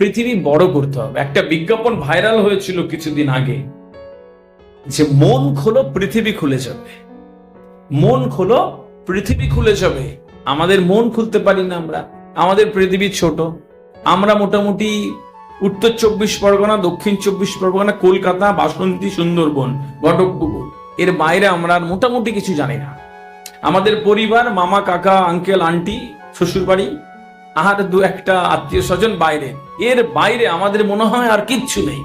পৃথিবী বড় করতে হবে। একটা বিজ্ঞাপন ভাইরাল হয়েছিল কিছুদিন আগে যে মন খোলো, পৃথিবী খুলে যাবে। মন খোলো, পৃথিবী খুলে যাবে। আমাদের মন খুলতে পারি না আমরা। আমাদের পৃথিবী ছোট। আমরা মোটামুটি উত্তর চব্বিশ পরগনা, দক্ষিণ চব্বিশ পরগনা, কলকাতা, বাসন্তী, সুন্দরবন ঘটকপুকুর এর বাইরে আমরা মোটামুটি কিছু জানি না। আমাদের পরিবার, মামা, কাকা, আঙ্কেল, আন্টি শ্বশুর বাড়ি আর দু একটা আত্মীয় স্বজন বাইরে। এর বাইরে আমাদের মনে হয় আর কিচ্ছু নেই।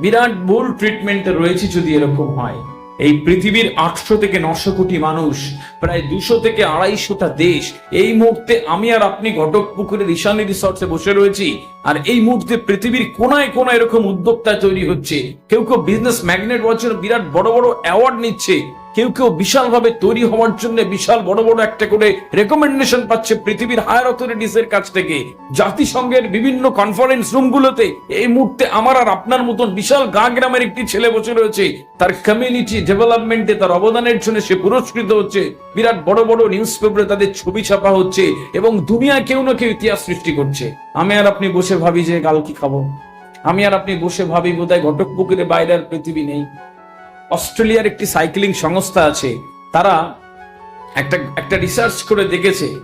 বিরাট ভুল ট্রিটমেন্টে রয়েছে যদি এরকম হয়। এই পৃথিবীর আটশো থেকে নশো কোটি মানুষ, প্রায় দুশো থেকে আড়াইশোটা দেশ, এই মুহূর্তে আমি আর আপনি ঘটক পুকুরের ঈশানী রিসর্টে বসে রয়েছি, আর এই মুহূর্তে পৃথিবীর কোনায় কোনায় এরকম উদ্যোক্তা তৈরি হচ্ছে। কেউ কেউ বিজনেস ম্যাগনেট বছর বিরাট বড় বড় অ্যাওয়ার্ড নিচ্ছে। কেউ কেউ বিশাল ভাবে তৈরি হওয়ার জন্য বিশাল বড় বড় একটা করে রেকমেন্ডেশন পাচ্ছে পৃথিবীর হায়ার অথরিটিস এর কাছ থেকে। জাতিসংঘের বিভিন্ন কনফারেন্স রুমগুলোতে এই মুহূর্তে আমার আর আপনার মতন বিশাল গা গ্রামের একটি ছেলে বসে রয়েছে। তার কমিউনিটি ডেভেলপমেন্টে তার অবদানের জন্য সে পুরস্কৃত হচ্ছে। বিরাট বড় বড় নিউজ পেপারে তাদের ছবি ছাপা হচ্ছে এবং দুনিয়া কেউ না কেউ ইতিহাস সৃষ্টি করছে। আমি আর আপনি বসে ভাবি যে কাল কি খাব? আমি আর আপনি বসে ভাবি বোধহয় ঘটক পুকুরে বাইরে আর পৃথিবী নেই। অস্ট্রেলিয়ার একটি সাইক্লিং সংস্থা আছে, তারা একটা একটা রিসার্চ করে দেখেছে।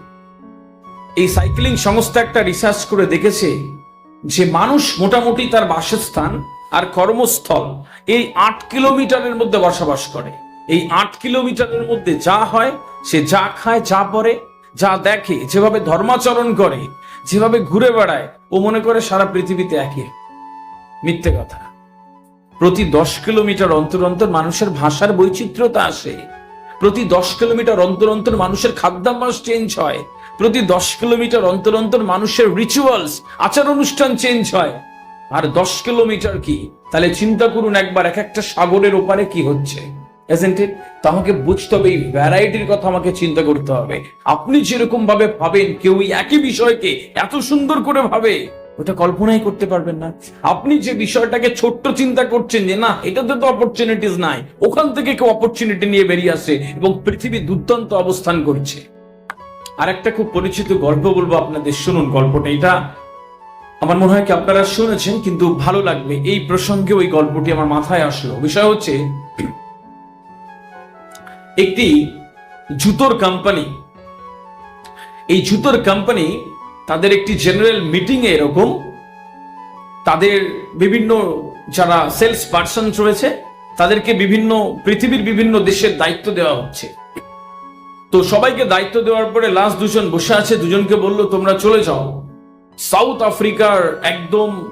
এই সাইক্লিং সংস্থা একটা রিসার্চ করে দেখেছে যে মানুষ মোটামুটি তার বাসস্থান আর কর্মস্থল এই আট কিলোমিটারের মধ্যে বসবাস করে। এই আট কিলোমিটারের মধ্যে যা হয়, সে যা খায়, যা পরে যা দেখে, যেভাবে ধর্মাচরণ করে, যেভাবে ঘুরে বেড়ায়, ও মনে করে সারা পৃথিবীতে একই। মিথ্যে কথা। প্রতি দশ কিলোমিটার অন্তর অন্তর মানুষের ভাষার বৈচিত্র্যতা আসে। প্রতি দশ কিলোমিটার অন্তর অন্তর মানুষের খাদ্যাভ্যাস চেঞ্জ হয়। প্রতি দশ কিলোমিটার অন্তর অন্তর মানুষের রিচুয়ালস আচার অনুষ্ঠান চেঞ্জ হয়। আর দশ কিলোমিটার কি? তাহলে চিন্তা করুন একবার, এক একটা সাগরের ওপারে কি হচ্ছে? তো আমাকে বুঝতে হবে, এই ভ্যারাইটির কথা আমাকে চিন্তা করতে হবে। আপনি যেরকম ভাবে ভাবেন, কেউ একই বিষয়কে এত সুন্দর করে ভাবে। ওটা কল্পনাই করতে পারবেন না। আপনি যে বিষয়টাকে ছোট্ট চিন্তা করছেন যে, না, এটাতে তো অপরচুনিটিস নাই। ওখান থেকে কেউ অপরচুনিটি নিয়ে বেরিয়ে আসে এবং পৃথিবী দুর্দান্ত অবস্থান করছে। আর একটা খুব পরিচিত গল্প বলব আপনাদের। শুনুন গল্পটা। এটা আমার মনে হয় কি আপনারা শুনেছেন, কিন্তু ভালো লাগবে। এই প্রসঙ্গে ওই গল্পটি আমার মাথায় আসলো। বিষয় হচ্ছে, একটি জুতোর কোম্পানি এই জুতোর কোম্পানি তাদের একটি জেনারেল মিটিং এ এরকম। তাদের বিভিন্ন যারা সেলস পার্সন রয়েছে, তাদেরকে বিভিন্ন, পৃথিবীর বিভিন্ন দেশের দায়িত্ব দেওয়া হচ্ছে। তো সবাইকে দায়িত্ব দেওয়ার পরে লাস্ট দুজন বসে আছে, দুজনকে বলল, তোমরা চলে যাও। সাউথ আফ্রিকার একদম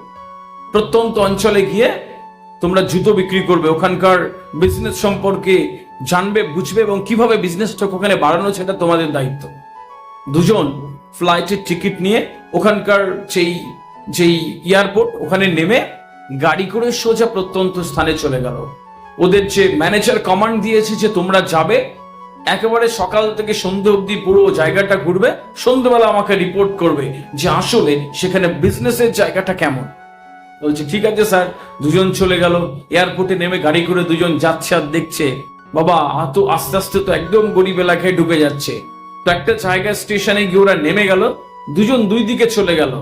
প্রত্যন্ত অঞ্চলে গিয়ে তোমরা জুতো বিক্রি করবে। ওখানকার বিজনেস সম্পর্কে জানবে, বুঝবে এবং কীভাবে বিজনেসটা ওখানে বাড়ানো সেটা তোমাদের দায়িত্ব। দুজন ফ্লাইটের টিকিট নিয়ে ওখানকার যেই যেই এয়ারপোর্ট ওখানে নেমে গাড়ি করে সোজা প্রত্যন্ত স্থানে চলে গেল। ওদের যে ম্যানেজার কমান্ড দিয়েছে যে তোমরা যাবে, একেবারে সকাল থেকে সন্ধ্যে অবধি পুরো জায়গাটা ঘুরবে সন্ধ্যেবেলা আমাকে রিপোর্ট করবে যে আসলে সেখানে বিজনেসের জায়গাটা কেমন। বলছে, ঠিক আছে স্যার দুজন চলে গেল এয়ারপোর্টে নেমে গাড়ি করে দুজন যাচ্ছে আর দেখছে। বাবা এত আস্তে আস্তে তো একদম গরিব এলাকায় ঢুকে যাচ্ছে। তো একটা জায়গা স্টেশনে গিয়ে ওরা নেমে গেল, দুজন দুই দিকে চলে গেল।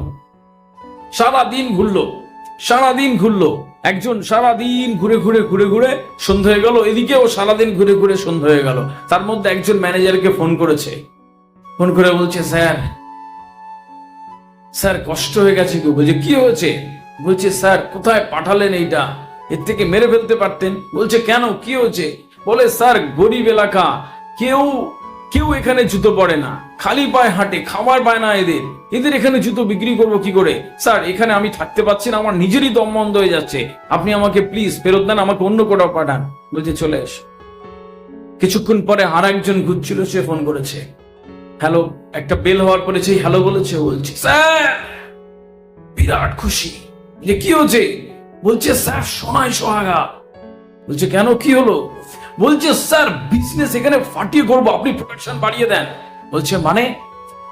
সারা দিন ঘুরলো সারা দিন ঘুরলো। একজন সারা দিন ঘুরে ঘুরে ঘুরে ঘুরে সন্ধ্যা হয়ে গেল, এদিকেও সারাদিন ঘুরে ঘুরে সন্ধ্যা হয়ে গেল। তার মধ্যে একজন ম্যানেজারকে ফোন করেছে। ফোন করে বলছে, স্যার স্যার, কষ্ট হয়ে গেছে কেউ বলছে, কি হয়েছে? বলছে, স্যার, কোথায় পাঠালেন এইটা? এর থেকে মেরে ফেলতে পারতেন। বলছে, কেন? কি হয়েছে? বলে, স্যার, গরিব এলাকা। কেউ কেউ এখানে জুতো পরে না। খালি পায়ে হাঁটে, খাবার পায় না এদের। এদের এখানে জুতো বিক্রি করব কি করে? স্যার, এখানে আমি থাকতে পারছি না, আমার নিজেরই দম বন্ধ হয়ে যাচ্ছে। আপনি আমাকে প্লিজ ফেরত দেন, আমাকে অন্য কোথাও পাঠান। বলছে চলে এস। কিছুক্ষণ পরে আর একজন ঘুরছিল, সে ফোন করেছে। হ্যালো একটা বেল হওয়ার পরে সেই হ্যালো বলেছে, বলছে, স্যার, বিরাট খুশি। যে কি হয়েছে? বলছে, স্যার সোনায় সোহাগা। বলছে, কেন? কি হলো? বলছে, স্যার বিজনেস এখানে ফাটিয়ে করব, আপনি প্রোডাকশন বাড়িয়ে দেন। বলছে মানে?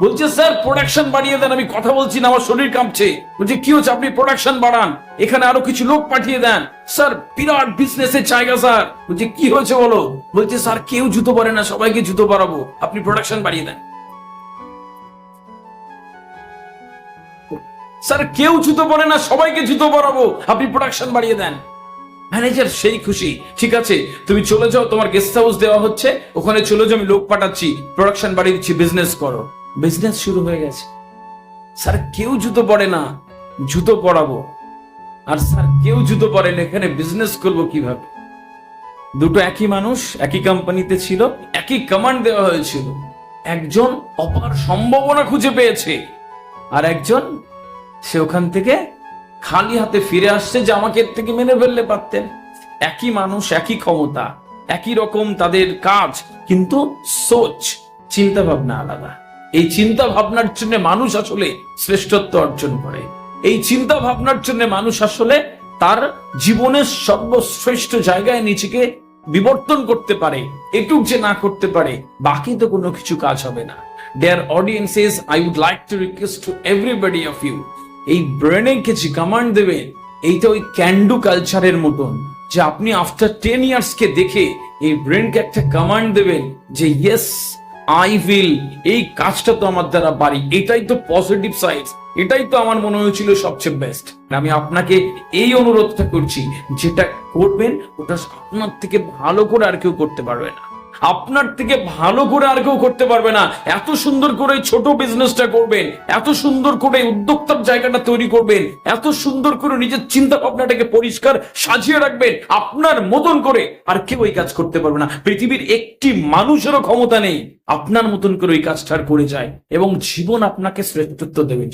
বলছে, স্যার প্রোডাকশন বাড়িয়ে দেন, আমি কথা বলছি না, আমার শরীর কাঁপছে। বলছে, কি হচ্ছে, আপনি প্রোডাকশন বাড়ান, এখানে আরও কিছু লোক পাঠিয়ে দেন। স্যার, বিরাট বিজনেসের জায়গা, স্যার। বলছে, কি হয়েছে বলো? বলছে, স্যার, কেউ জুতো পরে না, সবাইকে জুতো পরাবো, আপনি প্রোডাকশন বাড়িয়ে দেন। স্যার, কেউ জুতো পরে না, সবাইকে জুতো পরাবো, আপনি প্রোডাকশন বাড়িয়ে দেন। ম্যানেজার সেই খুশি। ঠিক আছে, তুমি চলে যাও, তোমার গেস্ট হাউস দেওয়া হচ্ছে, ওখানে চলে যাও, আমি লোক পাঠাচ্ছি প্রোডাকশন বাড়িয়ে দিচ্ছি বিজনেস করো। বিজনেস শুরু হয়ে গেছে। স্যার কেউ জুতো পরে না, জুতো পরাবো। আর স্যার কেউ জুতো পরে না, এখানে বিজনেস করব কীভাবে? দুটো একই মানুষ, একই কোম্পানিতে ছিল, একই কমান্ড দেওয়া হয়েছিল। একজন অপার সম্ভাবনা খুঁজে পেয়েছে, আর একজন সে ওখান থেকে খালি হাতে ফিরে আসছে যে আমাকে এর থেকে মেনে ফেললে পারতেন। একই মানুষ, একই ক্ষমতা, একই রকম তাদের কাজ, কিন্তু সোচ চিন্তা ভাবনা আলাদা। এই চিন্তা ভাবনার জন্য মানুষ আসলে শ্রেষ্ঠত্ব অর্জন করে। এই চিন্তা ভাবনার জন্য মানুষ আসলে তার জীবনের সর্বশ্রেষ্ঠ জায়গায় নিজেকে বিবর্তন করতে পারে, এটুক যে না করতে পারে, বাকি তো কোনো কিছু কাজ হবে না। Dear audiences I would like to request to everybody of you এই ব্রেনে কিছু কমান্ড দেবে। এইটা ওই ক্যান্ডু কালচারের মতন, যে আপনি আফটার টেন ইয়ার্স কে দেখে এই ব্রেনকে একটা কমান্ড দেবেন যে ইয়েস আই উইল এই কাজটা তো আমার দ্বারা পারি। এটাই তো পজিটিভ সাইড এটাই তো আমার মনে হয়েছিল সবচেয়ে বেস্ট আমি আপনাকে এই অনুরোধটা করছি, যেটা করবেন, ওটা আপনার থেকে ভালো করে আর কেউ করতে পারবে না। আপনার থেকে ভালো করে আর কেউ করতে পারবে না। এত সুন্দর করে ছোট বিজনেসটা করবেন, এত সুন্দর করে উদ্যোক্তার জায়গাটা তৈরি করবেন, এত সুন্দর করে নিজের চিন্তা ভাবনাটাকে পরিষ্কার সাজিয়ে রাখবেন, আপনার মতন করে আর কেউ এই কাজ করতে পারবে না। পৃথিবীর একটি মানুষেরও ক্ষমতা নেই, আপনার মতন করে ওই কাজটা করে যায় এবং জীবন আপনাকে শ্রেষ্ঠত্ব দেবে।